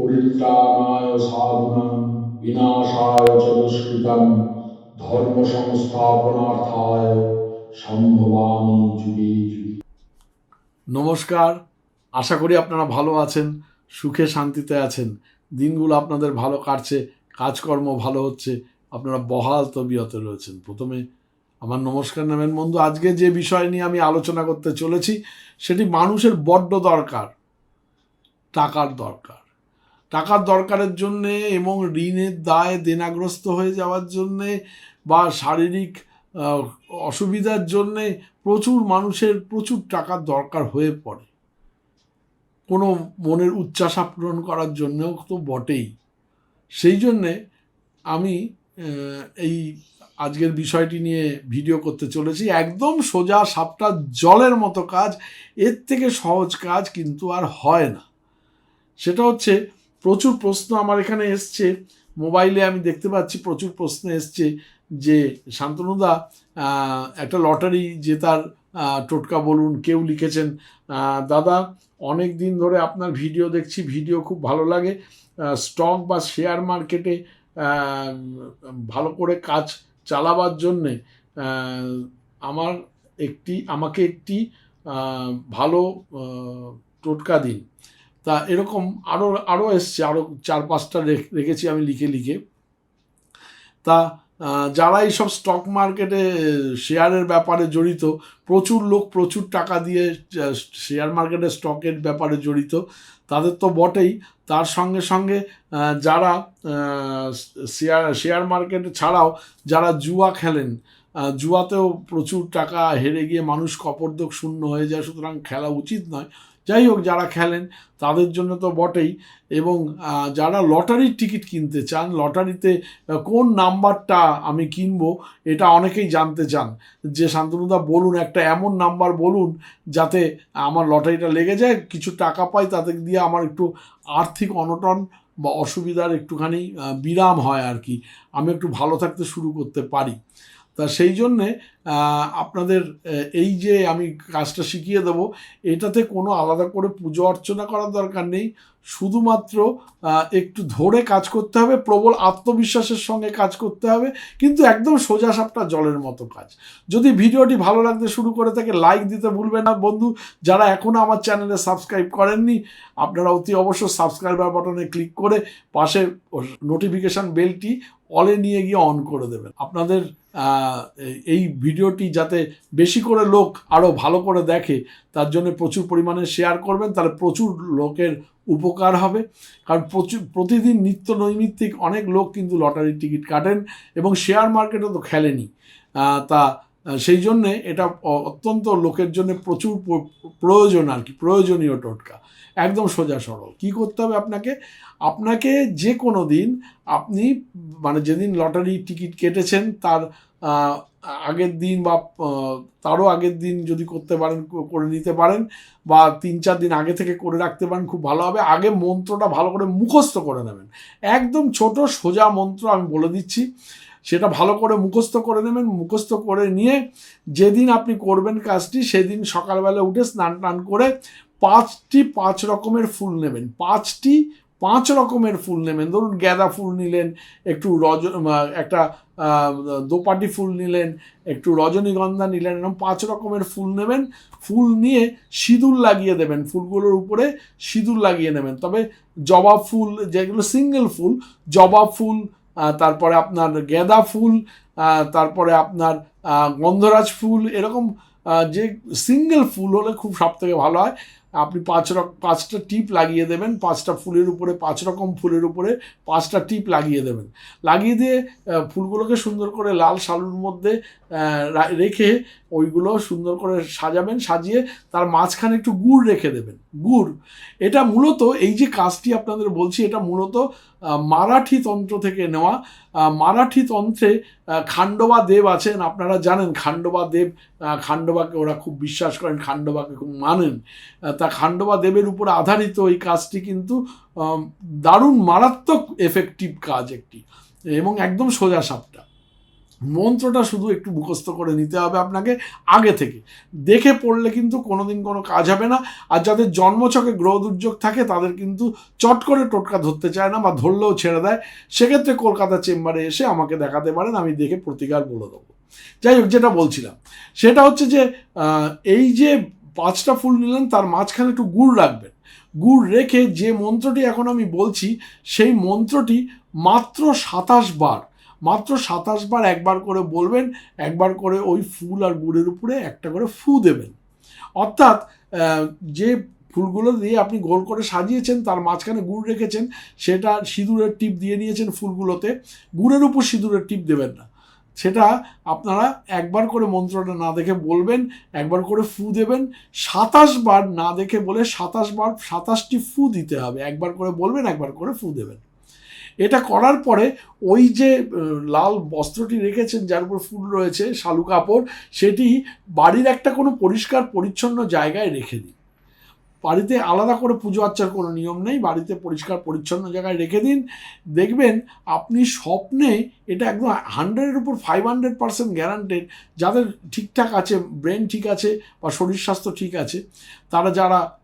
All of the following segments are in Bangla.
পরিত্রাণায় সাধুনাং বিনাশায় চ দুষ্কৃতং ধর্ম সংস্থাপনার্থায় সম্ভবামি যুগে যুগে। নমস্কার, আশা করি আপনারা ভালো আছেন, সুখে শান্তিতে আছেন। দিনগুলো আপনাদের ভালো কাটছে, কাজকর্ম ভালো হচ্ছে, আপনারা বহাল তবিয়তে রয়েছেন। প্রথমে আমার নমস্কার নেবেন বন্ধু, আজকে যে বিষয় নিয়ে আমি আলোচনা করতে চলেছি, সেটি মানুষের বড্ড দরকার, টাকার দরকার। টাকার দরকারের জন্যে এবং ঋণের দায় দেনাগ্রস্ত হয়ে যাওয়ার জন্যে বা শারীরিক অসুবিধার জন্যে প্রচুর মানুষের প্রচুর টাকার দরকার হয়ে পড়ে। কোনো মনের উচ্চাসা পূরণ করার জন্যও তো বটেই। সেই জন্যে আমি এই আজকের বিষয়টি নিয়ে ভিডিও করতে চলেছি। একদম সোজা সাপটা জলের মতো কাজ, এর থেকে সহজ কাজ কিন্তু আর হয় না। সেটা হচ্ছে প্রচুর প্রশ্ন আমার এখানে এসছে। মোবাইলে আমি দেখতে পাচ্ছি প্রচুর প্রশ্ন এসছে যে শান্তনুদা একটা লটারি জেতার আহ, টোটকা বলুন কেউ লিখেছেন। দাদা অনেক দিন ধরে আপনার ভিডিও দেখছি ভিডিও খুব ভালো লাগে। স্টক বা শেয়ার মার্কেটে ভালো করে কাজ চালাবার জন্যে আমার একটি আমাকে একটি ভালো টোটকা দিন। তা এরকম আরও আরও এসছে আরও চার পাঁচটা রেখেছি আমি লিখে লিখে। তা যারা এইসব স্টক মার্কেটে শেয়ারের ব্যাপারে জড়িত, প্রচুর লোক প্রচুর টাকা দিয়ে শেয়ার মার্কেটে স্টকের ব্যাপারে জড়িত, তাদের তো বটেই। তার সঙ্গে সঙ্গে যারা শেয়ার শেয়ার মার্কেট ছাড়াও যারা জুয়া খেলেন জুয়াতেও প্রচুর টাকা হেরে গিয়ে মানুষ কপর্দক শূন্য হয়ে যায়, সুতরাং খেলা উচিত নয়। যাই হোক যারা খেলেন, তাদের জন্য তো বটেই। এবং যারা লটারির টিকিট কিনতে চান, লটারিতে কোন নাম্বারটা আমি কিনবো, এটা অনেকেই জানতে চান। যে শান্তনুদা, বলুন একটা এমন নাম্বার বলুন, যাতে আমার লটারিটা লেগে যায়, কিছু টাকা পাই, তাতে দিয়ে আমার একটু আর্থিক অনটন বা অসুবিধার একটুখানি বিরাম হয় আর কি। আমি একটু ভালো থাকতে শুরু করতে পারি। তা সেই জন্যে আপনাদের এই যে আমি কাজটা শিখিয়ে দেবো, এটাতে কোনো আলাদা করে পুজো অর্চনা করার দরকার নেই। শুধুমাত্র একটু ধরে কাজ করতে হবে, প্রবল আত্মবিশ্বাসের সঙ্গে কাজ করতে হবে, কিন্তু একদম সোজা সাপটা জলের মতো কাজ। যদি ভিডিওটি ভালো লাগতে শুরু করে থাকে লাইক দিতে ভুলবেন না বন্ধু। যারা এখনও আমার চ্যানেলে সাবস্ক্রাইব করেননি, আপনারা অতি অবশ্য সাবস্ক্রাইবার বাটনে ক্লিক করে পাশে নোটিফিকেশান বেলটি অলে নিয়ে গিয়ে অন করে দেবেন। আপনাদের এই ভিডিওটি যাতে বেশি করে লোক আরও ভালো করে দেখে, তার জন্য প্রচুর পরিমাণে শেয়ার করবেন। তাহলে প্রচুর লোকের উপকার হবে। কারণ প্রচুর প্রতিদিন নিত্য নৈমিত্তিক অনেক লোক কিন্তু লটারির টিকিট কাটেন এবং শেয়ার মার্কেটও তো খেলেনি। তা সেই জন্যে এটা অত্যন্ত লোকের জন্য প্রচুর প্রয়োজন আর কি, প্রয়োজনীয় টোটকা। একদম সোজা সরল। কী করতে হবে আপনাকে? আপনাকে যে কোনো দিন আপনি মানে যেদিন লটারি টিকিট কেটেছেন, তার আগের দিন বা তারও আগের দিন যদি করতে পারেন করে নিতে পারেন বা তিন চার দিন আগে থেকে করে রাখতে পারেন, খুব ভালো হবে। আগে মন্ত্রটা ভালো করে মুখস্থ করে নেবেন। একদম ছোট সোজা মন্ত্র আমি বলে দিচ্ছি। সেটা ভালো করে মুখস্থ করে নেবেন, মুখস্থ করে নিয়ে যেদিন আপনি করবেন কাজটি, সেদিন সকালবেলা উঠে স্নান টান করে পাঁচটি পাঁচ রকমের ফুল নেবেন। পাঁচটি পাঁচ রকমের ফুল নেবেন। ধরুন গাঁদা ফুল নিলেন, একটু রজ একটা দোপাটি ফুল নিলেন, একটু রজনীগন্ধা নিলেন, এরকম পাঁচ রকমের ফুল নেবেন। ফুল নিয়ে সিঁদুর লাগিয়ে দেবেন। ফুলগুলোর উপরে সিঁদুর লাগিয়ে নেবেন। তবে জবা ফুল, যেগুলো সিঙ্গেল ফুল, জবা ফুল তারপরে আপনার গেঁদা ফুল তারপরে আপনার গন্ধরাজ ফুল, এরকম যে সিঙ্গেল ফুল হলে খুব সব থেকে ভালো হয়। আপনি পাঁচ রক, পাঁচটা টিপ লাগিয়ে দেবেন, পাঁচটা ফুলের উপরে, পাঁচ রকম ফুলের উপরে পাঁচটা টিপ লাগিয়ে দেবেন। লাগিয়ে দিয়ে ফুলগুলোকে সুন্দর করে লাল শালুর মধ্যে রেখে ওইগুলো সুন্দর করে সাজাবেন, সাজিয়ে তার মাঝখানে একটু গুড় রেখে দেবেন, গুড়। এটা মূলত এই যে কাজটি আপনাদের বলছি, এটা মূলত মারাঠি তন্ত্র থেকে নেওয়া। মারাঠি তন্ত্রে খান্ডবা দেব আছেন, আপনারা জানেন খান্ডবা দেব খান্ডবাকে ওরা খুব বিশ্বাস করেন খান্ডবাকে খুব মানেন। তা খান্ডবা দেবের উপর আধারিত এই কাজটি কিন্তু দারুণ মারাত্মক এফেক্টিভ কাজ একটি, এবং একদম সোজা সাপটা। মন্ত্রটা শুধু একটু মুখস্থ করে নিতে হবে আপনাকে আগে থেকে। দেখে পড়লে কিন্তু কোনোদিন কোনো কাজ হবে না, আর যাদের জন্মছকে গ্রহ দুর্যোগ থাকে তাদের কিন্তু চট করে টোটকা ধরতে চায় না বা ধরলেও ছেড়ে দেয়। সেক্ষেত্রে কলকাতা চেম্বারে এসে আমাকে দেখাতে পারেন, আমি দেখে প্রতিকার বলে দেবো। যাই হোক, যেটা বলছিলাম, সেটা হচ্ছে যে এই যে পাঁচটা ফুল নিলেন, তার মাঝখানে একটু গুড় রাখবেন। গুড় রেখে যে মন্ত্রটি এখন আমি বলছি, সেই মন্ত্রটি মাত্র সাতাশ বার, মাত্র সাতাশ বার একবার করে বলবেন, একবার করে ওই ফুল আর গুড়ের উপরে একটা করে ফু দেবেন। অর্থাৎ যে ফুলগুলো দিয়ে আপনি গোল করে সাজিয়েছেন, তার মাঝখানে গুড় রেখেছেন, সেটা সিঁদুরের টিপ দিয়ে নিয়েছেন ফুলগুলোতে, গুড়ের উপর সিঁদুরের টিপ দেবেন না। সেটা আপনারা একবার করে মন্ত্রটা না দেখে বলবেন, একবার করে ফু দেবেন, সাতাশ বার না দেখে বলে সাতাশ বার, সাতাশটি ফু দিতে হবে, একবার করে বলবেন, একবার করে ফু দেবেন। এটা করার পরে ওই যে লাল বস্ত্রটি রেখেছেন যার উপর ফুল রয়েছে, শালু কাপড়, সেটি বাড়ির একটা কোনো পরিষ্কার, পরিচ্ছন্ন জায়গায় রেখে দিন। বাড়িতে আলাদা করে পুজো আর্চার কোনো নিয়ম নেই, বাড়িতে পরিষ্কার পরিচ্ছন্ন জায়গায় রেখে দিন। দেখবেন আপনি স্বপ্নে এটা একদম হান্ড্রেডের উপর ফাইভ হান্ড্রেড পার্সেন্ট গ্যারান্টেড যাদের ঠিকঠাক আছে ব্রেন ঠিক আছে বা শরীর স্বাস্থ্য ঠিক আছে, তারা যারা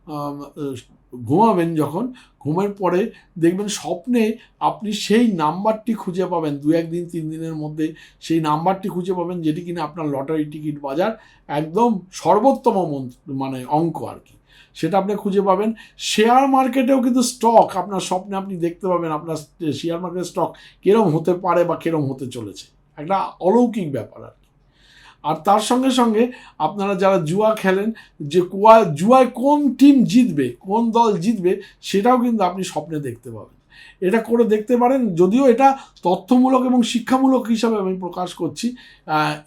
ঘুমাবেন যখন, ঘুমের পরে দেখবেন স্বপ্নে আপনি সেই নাম্বারটি খুঁজে পাবেন, দু একদিন, তিন দিনের মধ্যে সেই নাম্বারটি খুঁজে পাবেন যেটি কিনা আপনার লটারি টিকিট বাজার একদম সর্বোত্তম মন- অঙ্ক আর কি। সেটা আপনি খুঁজে পাবেন। শেয়ার মার্কেটেও কিন্তু স্টক আপনার স্বপ্নে আপনি দেখতে পাবেন আপনার শেয়ার মার্কেটের স্টক কিরম হতে পারে বা কিরম হতে চলেছে। একটা অলৌকিক ব্যাপার আর কি। আর তার সঙ্গে সঙ্গে আপনারা যারা জুয়া খেলেন, যে কুয়া, জুয়ায় কোন টিম জিতবে, কোন দল জিতবে, সেটাও কিন্তু আপনি স্বপ্নে দেখতে পাবেন। এটা করে দেখতে পারেন, যদিও এটা তথ্যমূলক এবং শিক্ষামূলক হিসাবে আমি প্রকাশ করছি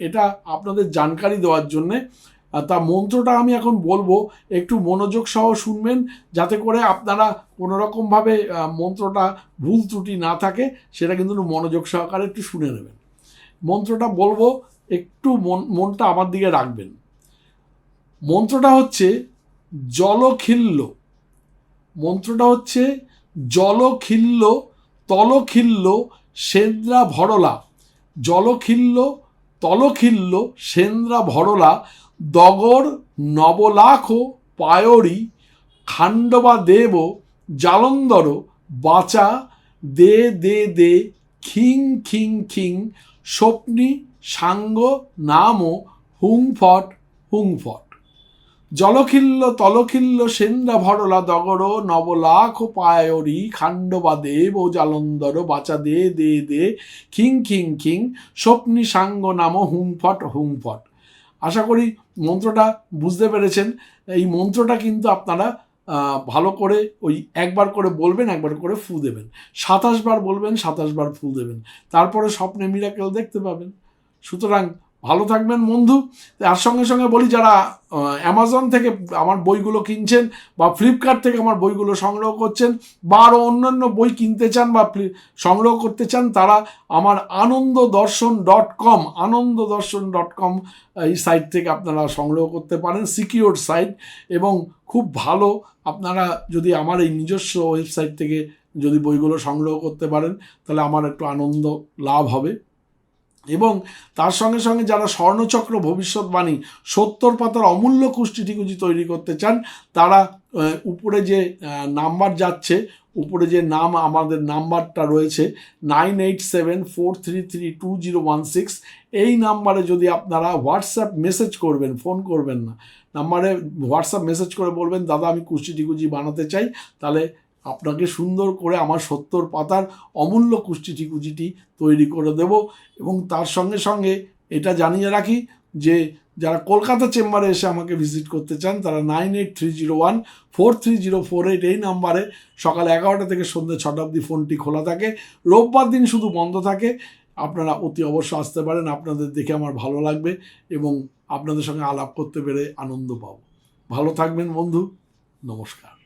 এটা আপনাদের জানকারি দেওয়ার জন্যে। তা মন্ত্রটা আমি এখন বলব, একটু মনোযোগ সহ শুনবেন, যাতে করে আপনারা কোনো রকমভাবে মন্ত্রটা ভুল ত্রুটি না থাকে, সেটা কিন্তু মনোযোগ সহকারে একটু শুনে নেবেন। মন্ত্রটা বলব, একটু মন, মনটা আমার দিকে রাখবেন। মন্ত্রটা হচ্ছে জলখিল্ল মন্ত্রটা হচ্ছে জলখিল্ল তলখিল্য সেন্দ্রা ভরলা। জলখিল্য তলখিল্য সেন্দ্রা ভরলা। দগর, নবলাখ, পায়রি, খাণ্ডবা দেব, জালন্দর, বাচা, দে দে দে, খিং খিং খিং, স্বপ্নি, সাঙ্গ, নাম, হুংফট হুংফট। জলখিল্ল, তলখিল্ল, সেন্দ্রা, ভরলা, দগর, নবলাখ, পায়রি, খাণ্ডবা দেব, জালন্দর, বাচা, দে দে দে, খিং খিং খিং, স্বপ্নি, সাঙ্গ, নাম, হুংফট হুংফট। আশা করি মন্ত্রটা বুঝতে পেরেছেন। এই মন্ত্রটা কিন্তু আপনারা ভালো করে ওই একবার করে বলবেন, একবার করে ফু দেবেন। সাতাশ বার বলবেন, সাতাশ বার ফু দেবেন। তারপরে স্বপ্নে মিরাকেল দেখতে পাবেন। সুতরাং ভালো থাকবেন বন্ধু। তার সঙ্গে সঙ্গে বলি, যারা অ্যামাজন থেকে আমার বইগুলো কিনছেন বা ফ্লিপকার্ট থেকে আমার বইগুলো সংগ্রহ করছেন বা আরও অন্যান্য বই কিনতে চান বা সংগ্রহ করতে চান, তারা আমার আনন্দ দর্শন ডট কম আনন্দ দর্শন ডট কম এই সাইট থেকে আপনারা সংগ্রহ করতে পারেন সিকিউর সাইট এবং খুব ভালো, আপনারা যদি আমার এই নিজস্ব ওয়েবসাইট থেকে যদি বইগুলো সংগ্রহ করতে পারেন, তাহলে আমার একটু আনন্দ লাভ হবে। এবং তার সঙ্গে সঙ্গে যারা স্বর্ণচক্র ভবিষ্যৎবাণী সত্তর পাতার অমূল্য কুষ্টি টিকুজি তৈরি করতে চান, তারা উপরে যে নাম্বার যাচ্ছে, উপরে যে নাম, আমাদের নাম্বারটা রয়েছে nine eight seven four three three two zero one six. এই নাম্বারে যদি আপনারা হোয়াটসঅ্যাপ মেসেজ করবেন, ফোন করবেন না, নাম্বারে হোয়াটসঅ্যাপ মেসেজ করে বলবেন, দাদা, আমি কুষ্টি টিকুজি বানাতে চাই। তাহলে আপনাকে সুন্দর করে আমার সত্তর পাতার অমূল্য কুষ্টি টিকুজিটি তৈরি করে দেব এবং তার সঙ্গে সঙ্গে এটা জানিয়ে রাখি যে যারা কলকাতা চেম্বারে এসে আমাকে ভিজিট করতে চান, তারা nine eight three zero one four three zero four eight এই নাম্বারে সকাল এগারোটা থেকে সন্ধ্যে ছটা অবধি ফোনটি খোলা থাকে। রোববার দিন শুধু বন্ধ থাকে। আপনারা অতি অবশ্য আসতে পারেন, আপনাদের দেখে আমার ভালো লাগবে এবং আপনাদের সঙ্গে আলাপ করতে পেরে আনন্দ পাবো। ভালো থাকবেন বন্ধু, নমস্কার।